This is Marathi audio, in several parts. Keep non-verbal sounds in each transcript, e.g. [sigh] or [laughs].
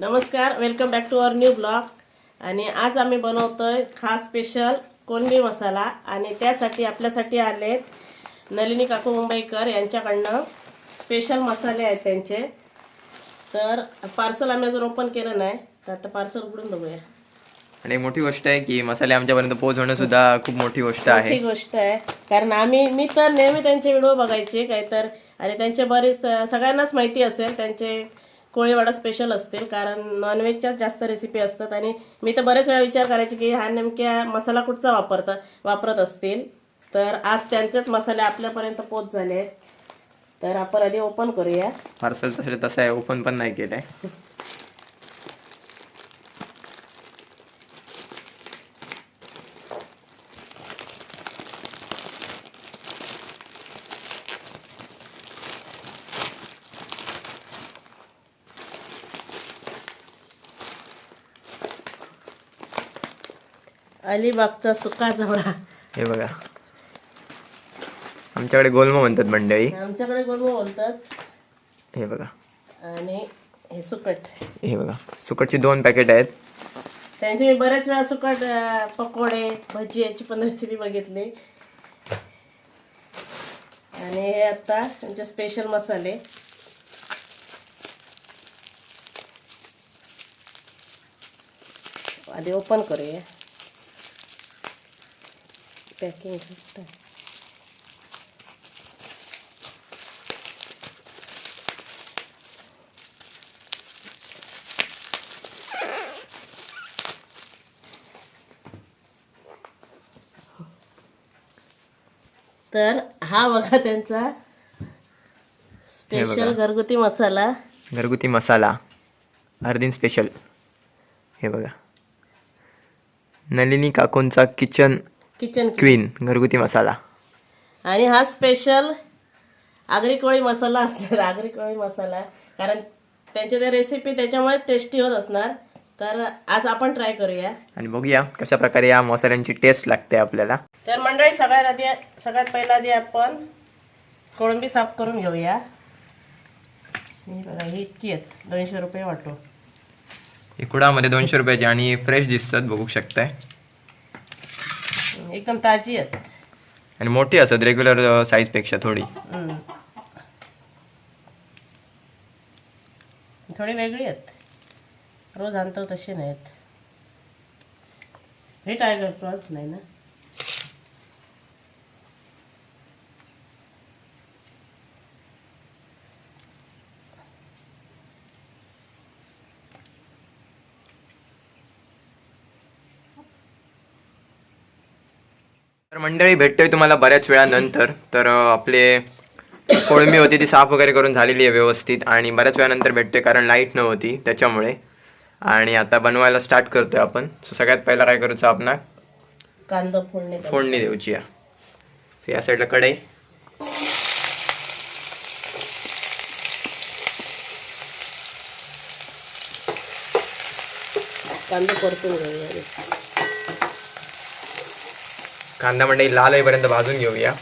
नमस्कार welcome back to our new blog आणि आज आम्ही बनवतोय खास स्पेशल कोणबी मसाला. आणि त्यासाठी आपल्यासाठी आलेत नलिनी काकू मुंबईकर यांच्याकडनं स्पेशल मसाले आहेत त्यांचे. तर पार्सल आम्ही अजून ओपन केलं नाही. तर आता पार्सल उघडून बघूया. आणि एक मोठी गोष्ट आहे की मसाले आमच्यापर्यंत पोहोचवणं सुद्धा खूप मोठी गोष्ट आहे. मोठी गोष्ट आहे. कारण आम्ही मी तर नेहमी त्यांचे व्हिडिओ बघायचे. काय तर आणि त्यांचे बरेच सगळ्यांनाच माहिती असेल त्यांचे कोळीवाडा स्पेशल असतील. कारण नॉनव्हेजच्याच जास्त रेसिपी असतात. आणि मी तर बरेच वेळा विचार करायचे की हा नेमक्या मसाला कुठचा वापरता वापरत असतील. तर आज त्यांचेच मसाले आपल्यापर्यंत पोच झाले आहेत. तर आपण आधी ओपन करूया. पार्सल तसं तसं आहे ओपन पण नाही केलं. आहे अलिबागचा सुका जवळा हे बघा. आमच्याकडे गोलमो म्हणतात मंडळी. आमच्याकडे गोलमो बोलतात. हे बघा. आणि हे सुकट. हे बघा. सुकटची दोन पॅकेट आहेत. त्यांचे मी बऱ्याच वेळा सुकट अं, पकोडे भजी याची पण रेसिपी बघितली. आणि हे आता त्यांचे स्पेशल मसाले. आधी ओपन करूया. पॅकिंग तर हा बघा त्यांचा स्पेशल घरगुती मसाला. घरगुती मसाला. अर्धीन स्पेशल हे बघा. नलिनी काकूंचा किचन किचन क्वीन घरगुती मसाला. आणि हा स्पेशल आगरी कोळी मसाला असणार आगरी कोळी मसाला. कारण त्यांच्या त्या रेसिपी त्याच्यामुळे टेस्टी होत असणार. तर आज आपण ट्राय करूया. आणि बघूया कशा प्रकारे या मसाल्यांची टेस्ट लागते आपल्याला. तर मंडळी सगळ्यात आधी सगळ्यात पहिला आधी आपण कोळंबी साफ करून घेऊया. ही बघा ही इतकी आहेत. दोनशे रुपये वाटू. इकुडामध्ये दोनशे रुपयाची आणि फ्रेश दिसतात बघू शकताय. एकदम ताजी आहेत. आणि मोठी असत रेग्युलर साईजपेक्षा थोडी. हम्म. थोडी वेगळी आहेत. रोज आणतो तशी नाहीत. हे टायगर प्रॉन्स नाही ना? तर मंडळी भेटतोय तुम्हाला बऱ्याच वेळानंतर. तर आपले कोळंबी होती ती साफ वगैरे करून झालेली आहे व्यवस्थित आणि बऱ्याच वेळानंतर भेटतोय कारण लाइट नव्हती त्याच्यामुळे. आणि आता बनवायला स्टार्ट करतोय आपण. सगळ्यात पहिला काय करूचं आपण? कांदा फोडणे फोडणी देऊची या साईडला कढई. कांदा परतून घेऊया. कांदा मंडई लाल होईपर्यंत भाजून घेऊया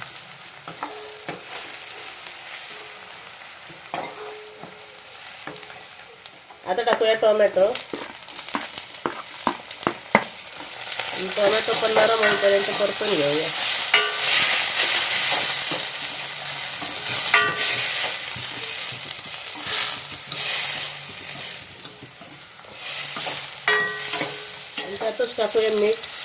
आता टाकूया टोमॅटो टोमॅटो पण नरम होईपर्यंत परतून घेऊया आणि त्यातच टाकूया मीठ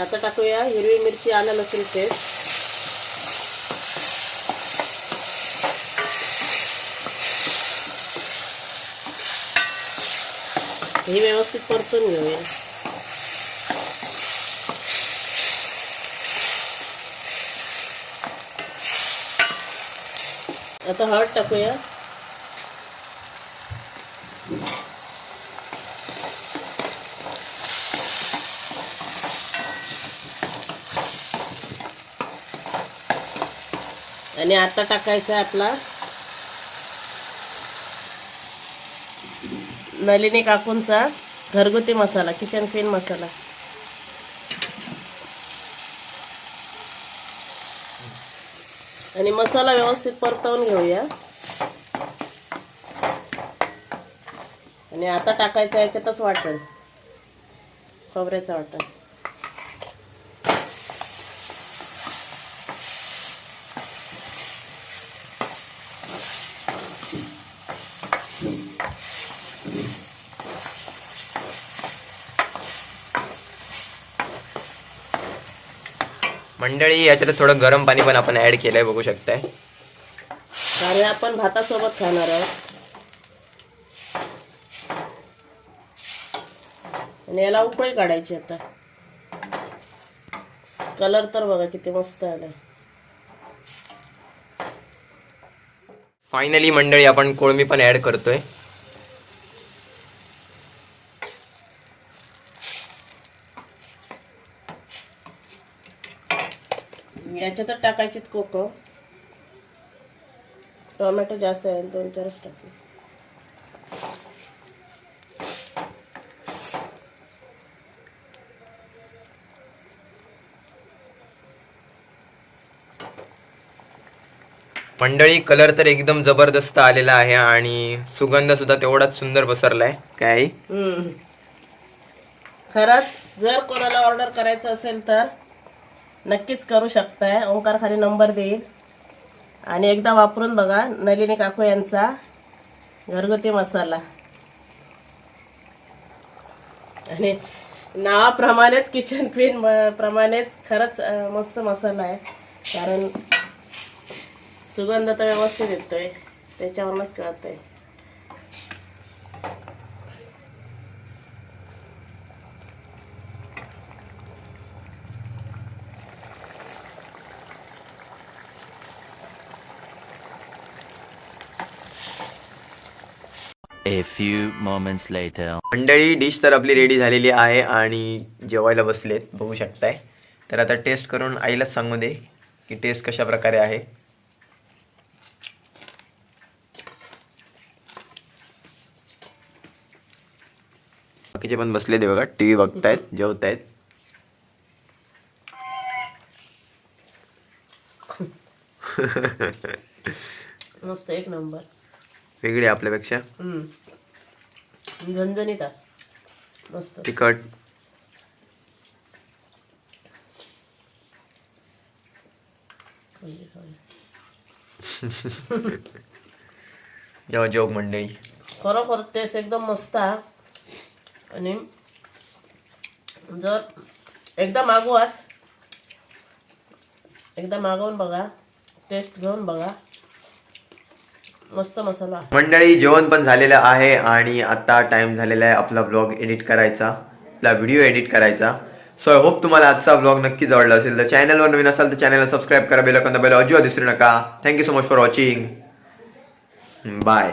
आता टाकूया. हिरवी मिरची आलं लसूण पेस्ट. हे व्यवस्थित परतून घेऊया. आता हळद टाकूया. आणि आता टाकायचा आहे आपला. नलिनी काकूंचा घरगुती मसाला किचन क्वीन मसाला. आणि मसाला व्यवस्थित परतवून घेऊया. आणि आता टाकायचं याच्यातच वाटण. खोबऱ्याचं वाटण. मंडळी याच्यात थोडं गरम पाणी पण आपण ऍड केलंय बघू शकताय. आणि आपण भातासोबत खाणार आहोत. आणि याला उकळी काढायची आता. कलर तर बघा किती मस्त आलाय. फायनली मंडळी आपण कोळमी पण ऍड करतोय. याच्यातच टाकायचे कोको. टोमॅटो जास्त आहे दोन चारच टाकले मंडळी कलर तर एकदम जबरदस्त आलेला आहे आणि सुगंध सुद्धा तेवढाच सुंदर पसरलाय. काय. खरंच जर कोणाला ऑर्डर करायचं असेल तर नक्कीच करू शकताय. ओंकार खाली नंबर देईल. आणि एकदा वापरून बघा नलिनी काकू यांचा घरगुती मसाला. आणि नावाप्रमाणेच किचन क्वीन प्रमाणेच खरंच मस्त मसाला आहे. कारण सुगंध तर व्यवस्थित येतोय. त्याच्यावरूनच कळतंय. A few moments later. मंडळी डिश तर आपली रेडी झालेली आहे आणि जेवायला बसलेत बघू शकताय. तर आता टेस्ट करून आईलाच सांगू दे की टेस्ट कशा प्रकारे आहे. बाकीचे पण बसले ते बघा टी व्ही बघतायत जेवतायत. [laughs] मस्त एक नंबर वेगळी आहे आपल्यापेक्षा. हम्म. झणझणीत आहे. मस्त. तिखट. जेव्हा जोग मंडळी खरोखर टेस्ट एकदम मस्त आहे. आणि जर एकदा मागवाच. एकदा मागवून बघा. टेस्ट घेऊन बघा. मस्त मसाला. मंडळी जेवण पण झालेलं आहे आणि आता टाइम झालेला आहे आपला ब्लॉग एडिट करायचा आपला व्हिडिओ एडिट करायचा. सो आय होप तुम्हाला आजचा ब्लॉग नक्की आवडला असेल. तर चॅनलवर नवीन असाल तर चॅनलला सबस्क्राईब करा बेल दाबायला अजिबात विसरू नका. Thank you so much for watching bye